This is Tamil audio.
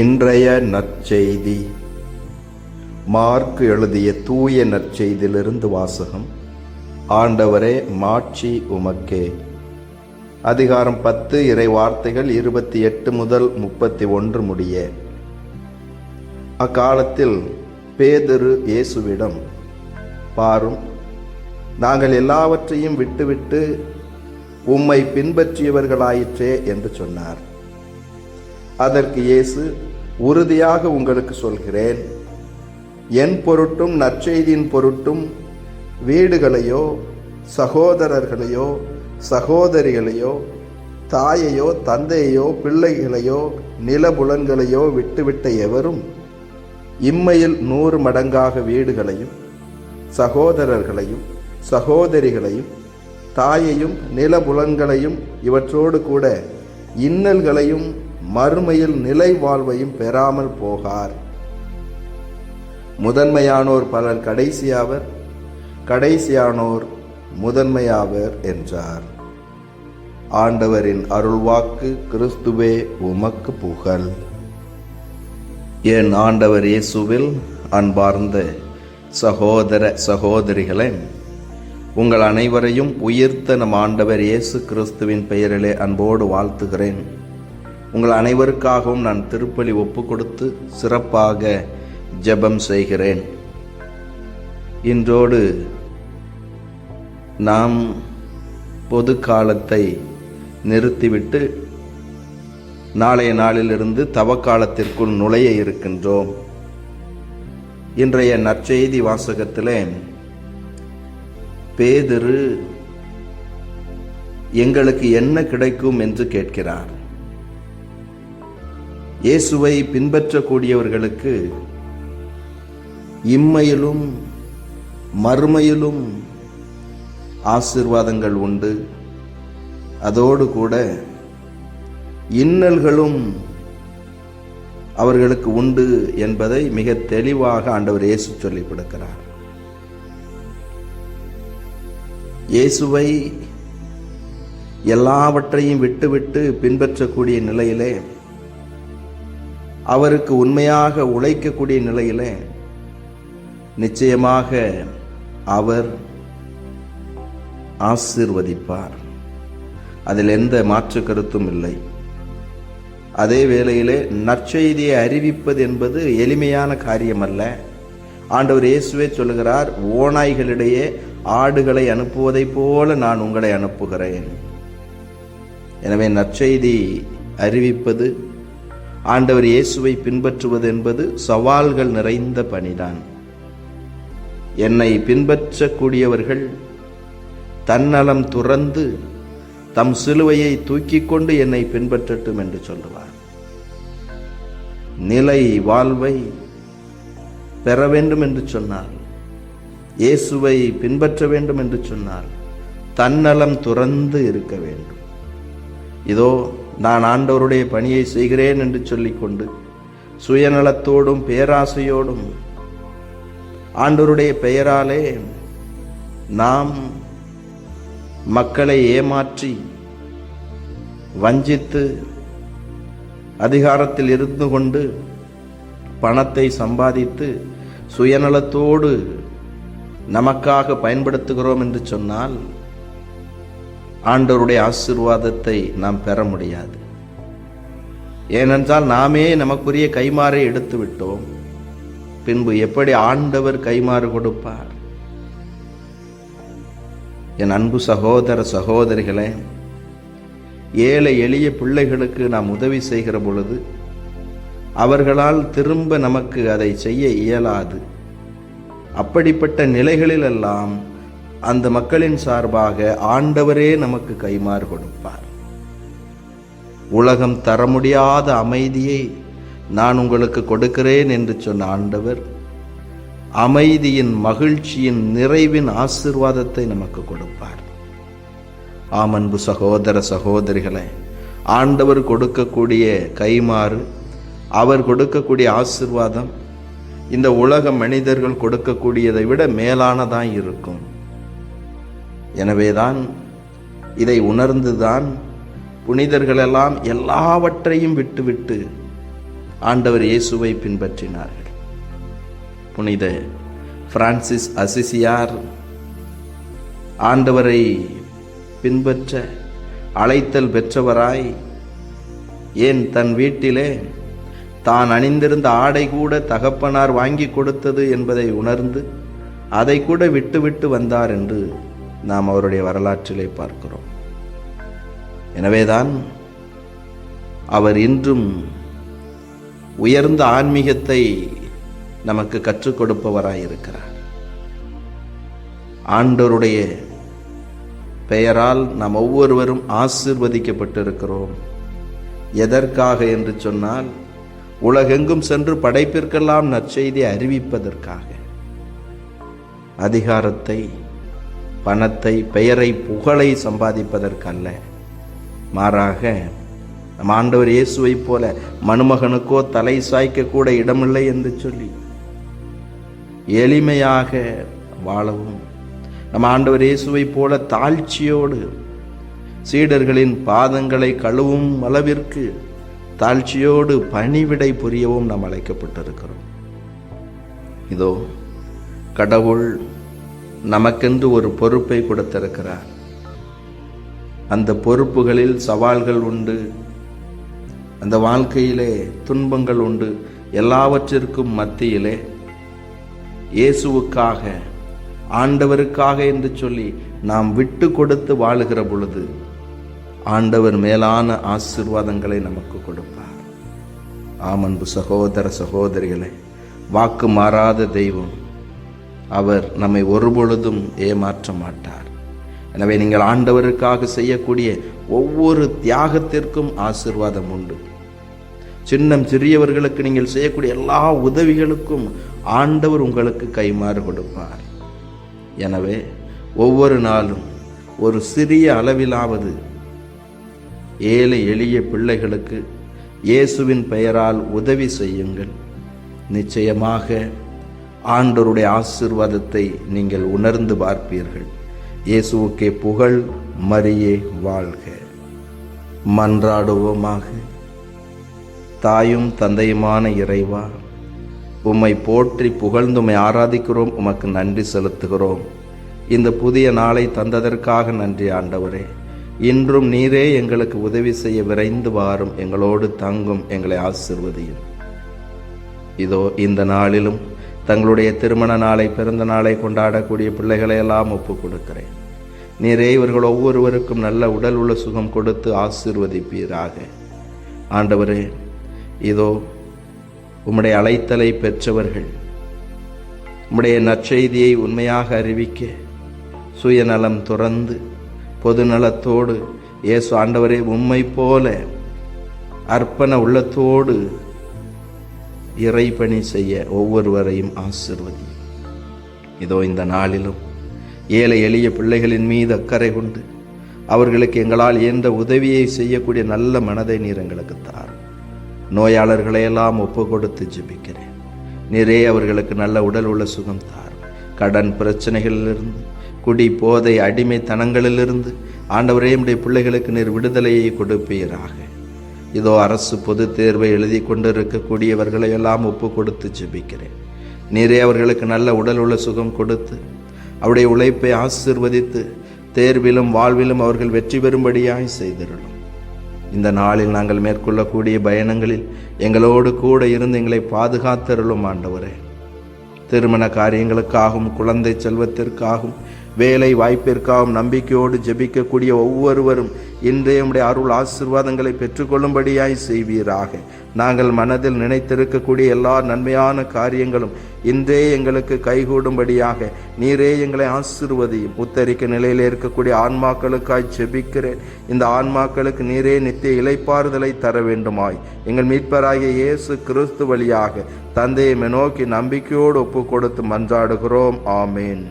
இன்றைய நற்செய்தி. மார்க் எழுதிய தூய நற்செய்தியிலிருந்து வாசகம். ஆண்டவரே மாட்சி உமக்கே. அதிகாரம் பத்து இறை வார்த்தைகள் இருபத்தி எட்டு முதல் முப்பத்தி ஒன்று முடிய. அக்காலத்தில் பேதுரு இயேசுவிடம் பாரும் நாங்கள் எல்லாவற்றையும் விட்டுவிட்டு உம்மை பின்பற்றியவர்களாயிற்றே என்று சொன்னார். அதற்கு இயேசு உறுதியாக உங்களுக்கு சொல்கிறேன். என் பொருட்டும் நற்செய்தியின் பொருட்டும் வீடுகளையோ சகோதரர்களையோ சகோதரிகளையோ தாயையோ தந்தையையோ பிள்ளைகளையோ நிலபுலன்களையோ விட்டுவிட்ட எவரும் இம்மையில் நூறு மடங்காக வீடுகளையும் சகோதரர்களையும் சகோதரிகளையும் தாயையும் நிலபுலன்களையும் இவற்றோடு கூட இன்னல்களையும் மறுமையில் நிலை வாழ்வையும் பெறாமல் போகார். முதன்மையானோர் பலர் கடைசியாவர் கடைசியானோர் முதன்மையாவர் என்றார். ஆண்டவரின் அருள்வாக்கு கிறிஸ்துவே உமக்கு புகழ். என் ஆண்டவர் இயேசுவில் அன்பார்ந்த சகோதர சகோதரிகளே உங்கள் அனைவரையும் உயிர்த்த நம் ஆண்டவர் இயேசு கிறிஸ்துவின் பெயரிலே அன்போடு வாழ்த்துகிறேன். உங்கள் அனைவருக்காகவும் நான் திருப்பலி ஒப்பு கொடுத்து சிறப்பாக ஜெபம் செய்கிறேன். இன்றோடு நாம் பொது காலத்தை நிறுத்திவிட்டு நாளைய நாளிலிருந்து தவக்காலத்திற்குள் நுழைய இருக்கின்றோம். இன்றைய நற்செய்தி வாசகத்திலே பேதிரு எங்களுக்கு என்ன கிடைக்கும் என்று கேட்கிறார். இயேசுவை பின்பற்றக்கூடியவர்களுக்கு இம்மையிலும் மறுமையிலும் ஆசிர்வாதங்கள் உண்டு. அதோடு கூட இன்னல்களும் அவர்களுக்கு உண்டு என்பதை மிக தெளிவாக ஆண்டவர் இயேசு சொல்லிக் கொடுக்கிறார். இயேசுவை எல்லாவற்றையும் விட்டுவிட்டு பின்பற்றக்கூடிய நிலையிலே அவருக்கு உண்மையாக உழைக்கக்கூடிய நிலையில் நிச்சயமாக அவர் ஆசிர்வதிப்பார். அதில் எந்த மாற்று கருத்தும் இல்லை. அதே வேளையிலே நற்செய்தியை அறிவிப்பது என்பது எளிமையான காரியம் அல்ல ஆண்டவர் இயேசுவே சொல்லுகிறார் ஓநாய்களிடையே ஆடுகளை அனுப்புவதைப் போல நான் உங்களை அனுப்புகிறேன். எனவே நற்செய்தி அறிவிப்பது ஆண்டவர் இயேசுவை பின்பற்றுவது என்பது சவால்கள் நிறைந்த பணிதான். என்னை பின்பற்றக்கூடியவர்கள் தன்னலம் துறந்து தம் சிலுவையை தூக்கிக் கொண்டு என்னை பின்பற்றட்டும் என்று சொல்லுவார். நிலை வாழ்வை பெற வேண்டும் என்று சொன்னார். இயேசுவை பின்பற்ற வேண்டும் என்று சொன்னார். தன்னலம் துறந்து இருக்க வேண்டும். இதோ நான் ஆண்டவருடைய பணியை செய்கிறேன் என்று சொல்லிக்கொண்டு சுயநலத்தோடும் பேராசையோடும் ஆண்டவருடைய பெயராலே நாம் மக்களை ஏமாற்றி வஞ்சித்து அதிகாரத்தில் இருந்து கொண்டு பணத்தை சம்பாதித்து சுயநலத்தோடு நமக்காக பயன்படுத்துகிறோம் என்று சொன்னால் ஆண்டவருடைய ஆசிர்வாதத்தை நாம் பெற முடியாது. ஏனென்றால் நாமே நமக்குரிய கைமாறை எடுத்து விட்டோம். பின்பு எப்படி ஆண்டவர் கைமாறு கொடுப்பார்? என் அன்பு சகோதர சகோதரிகளே ஏழை எளிய பிள்ளைகளுக்கு நாம் உதவி செய்கிற பொழுது அவர்களால் திரும்ப நமக்கு அதை செய்ய இயலாது. அப்படிப்பட்ட நிலைகளிலெல்லாம் அந்த மக்களின் சார்பாக ஆண்டவரே நமக்கு கைமாறு கொடுப்பார். உலகம் தர முடியாத அமைதியை நான் உங்களுக்கு கொடுக்கிறேன் என்று சொன்ன ஆண்டவர் அமைதியின் மகிழ்ச்சியின் நிறைவின் ஆசிர்வாதத்தை நமக்கு கொடுப்பார். ஆமன்பு சகோதர சகோதரிகளை ஆண்டவர் கொடுக்கக்கூடிய கைமாறு அவர் கொடுக்கக்கூடிய ஆசிர்வாதம் இந்த உலக மனிதர்கள் கொடுக்கக்கூடியதை விட மேலானதான் இருக்கும். எனவேதான் இதை உணர்ந்துதான் புனிதர்களெல்லாம் எல்லாவற்றையும் விட்டுவிட்டு ஆண்டவர் இயேசுவை பின்பற்றினார்கள். புனித பிரான்சிஸ் அசிசியார் ஆண்டவரை பின்பற்ற அழைத்தல் பெற்றவராய் ஏன் தன் வீட்டிலே தான் அணிந்திருந்த ஆடை கூட தகப்பனார் வாங்கி கொடுத்தது என்பதை உணர்ந்து அதை கூட விட்டுவிட்டு வந்தார் என்று நாம் அவருடைய வரலாற்றிலே பார்க்கிறோம். எனவேதான் அவர் இன்றும் உயர்ந்த ஆன்மீகத்தை நமக்கு கற்றுக் கொடுப்பவராயிருக்கிறார். ஆண்டோருடைய பெயரால் நாம் ஒவ்வொருவரும் ஆசிர்வதிக்கப்பட்டிருக்கிறோம். எதற்காக என்று சொன்னால் உலகெங்கும் சென்று படைப்பிற்கெல்லாம் நற்செய்தி அறிவிப்பதற்காக. அதிகாரத்தை பணத்தை பெயரை புகழை சம்பாதிப்பதற்கல்ல. மாறாக நம் ஆண்டவர் இயேசுவைப் போல மணுமகனுக்கோ தலை சாய்க்க கூட இடமில்லை என்று சொல்லி எளிமையாக வாழவும் நம் ஆண்டவர் இயேசுவைப் போல தாழ்ச்சியோடு சீடர்களின் பாதங்களை கழுவும் அளவிற்கு தாழ்ச்சியோடு பணிவிடை புரியவும் நாம் அழைக்கப்பட்டிருக்கிறோம். இதோ கடவுள் நமக்கென்று ஒரு பொறுப்பை கொடுத்திருக்கிறார். அந்த பொறுப்புகளில் சவால்கள் உண்டு. அந்த வாழ்க்கையிலே துன்பங்கள் உண்டு. எல்லாவற்றிற்கும் மத்தியிலே இயேசுவுக்காக ஆண்டவருக்காக என்று சொல்லி நாம் விட்டு கொடுத்து வாழுகிற பொழுது ஆண்டவர் மேலான ஆசிர்வாதங்களை நமக்கு கொடுப்பார். ஆமன்பு சகோதர சகோதரிகளே வாக்கு மாறாத தெய்வம் அவர் நம்மை ஒருபொழுதும் ஏமாற்ற மாட்டார் எனவே நீங்கள் ஆண்டவருக்காக செய்யக்கூடிய ஒவ்வொரு தியாகத்திற்கும் ஆசிர்வாதம் உண்டு. சின்னம் சிறியவர்களுக்கு நீங்கள் செய்யக்கூடிய எல்லா உதவிகளுக்கும் ஆண்டவர் உங்களுக்கு கைமாறு கொடுப்பார். எனவே ஒவ்வொரு நாளும் ஒரு சிறிய அளவிலாவது ஏழை எளிய பிள்ளைகளுக்கு இயேசுவின் பெயரால் உதவி செய்யுங்கள். நிச்சயமாக ஆண்டோருடைய ஆசிர்வாதத்தை நீங்கள் உணர்ந்து பார்ப்பீர்கள். இயேசுவுக்கே புகழ் மரியே வாழ்க. மன்றாடுவோமாக. தாயும் தந்தையுமான இறைவா உம்மை போற்றி புகழ்ந்து உம்மை ஆராதிக்கிறோம். உமக்கு நன்றி செலுத்துகிறோம். இந்த புதிய நாளை தந்ததற்காக நன்றி ஆண்டவரே. இன்றும் நீரே எங்களுக்கு உதவி செய்ய விரைந்து வாரும். எங்களோடு தங்கும் எங்களை ஆசிர்வதியும். இதோ இந்த நாளிலும் தங்களுடைய திருமண நாளை பிறந்த நாளை கொண்டாடக்கூடிய பிள்ளைகளை எல்லாம் ஒப்பு கொடுக்கிறேன். நீரே இவர்கள் ஒவ்வொருவருக்கும் நல்ல உடல் உள்ள சுகம் கொடுத்து ஆசிர்வதிப்பீராக. ஆண்டவரே இதோ உம்முடைய அழைத்தலை பெற்றவர்கள் உம்முடைய நற்செய்தியை உண்மையாக அறிவிக்க சுயநலம் துறந்து பொதுநலத்தோடு இயேசு ஆண்டவரே உம்மை போல அர்ப்பண உள்ளத்தோடு இறைப்பணி செய்ய ஒவ்வொருவரையும் ஆசிர்வதி. இதோ இந்த நாளிலும் ஏழை எளிய பிள்ளைகளின் மீது அக்கறை கொண்டு அவர்களுக்கு எங்களால் இயன்ற உதவியை செய்யக்கூடிய நல்ல மனதை நீர் எங்களுக்கு தாரும் நோயாளர்களையெல்லாம் ஒப்பு கொடுத்து ஜிபிக்கிறேன். நிறைய அவர்களுக்கு நல்ல உடல் உள்ள சுகம் தாரும் கடன் பிரச்சனைகளிலிருந்து குடி போதை அடிமைத்தனங்களிலிருந்து ஆண்டவரே உடைய பிள்ளைகளுக்கு நீர் விடுதலையை கொடுப்பீராக. இதோ அரசு பொது தேர்வை எழுதி கொண்டிருக்கக்கூடியவர்களை எல்லாம் ஒப்பு கொடுத்து ஜெபிக்கிறேன். நீரே அவர்களுக்கு நல்ல உடல் உள்ள சுகம் கொடுத்து அவருடைய உழைப்பை ஆசிர்வதித்து தேர்விலும் வாழ்விலும் அவர்கள் வெற்றி பெறும்படியாய் செய்திருளும். இந்த நாளில் நாங்கள் மேற்கொள்ளக்கூடிய பயணங்களில் எங்களோடு கூட இருந்து எங்களை பாதுகாத்தருளும் ஆண்டவரே. திருமண காரியங்களுக்காகவும் குழந்தை செல்வத்திற்காகவும் வேலை வாய்ப்பிற்காகவும் நம்பிக்கையோடு ஜெபிக்கக்கூடிய ஒவ்வொருவரும் இன்றைய உடைய அருள் ஆசிர்வாதங்களை பெற்றுக்கொள்ளும்படியாய் செய்வீராக. நாங்கள் மனதில் நினைத்திருக்கக்கூடிய எல்லா நன்மையான காரியங்களும் இன்றே எங்களுக்கு கைகூடும்படியாக நீரே எங்களை ஆசிர்வதியும். உத்தரிக்க நிலையில் இருக்கக்கூடிய ஆன்மாக்களுக்காய் ஜெபிக்கிறேன். இந்த ஆன்மாக்களுக்கு நீரே நித்திய இலைப்பாறுதலை தர வேண்டுமாய். எங்கள் மீட்பராகிய இயேசு கிறிஸ்து வழியாக தந்தையை நோக்கி நம்பிக்கையோடு ஒப்பு கொடுத்து மன்றாடுகிறோம். ஆமேன்.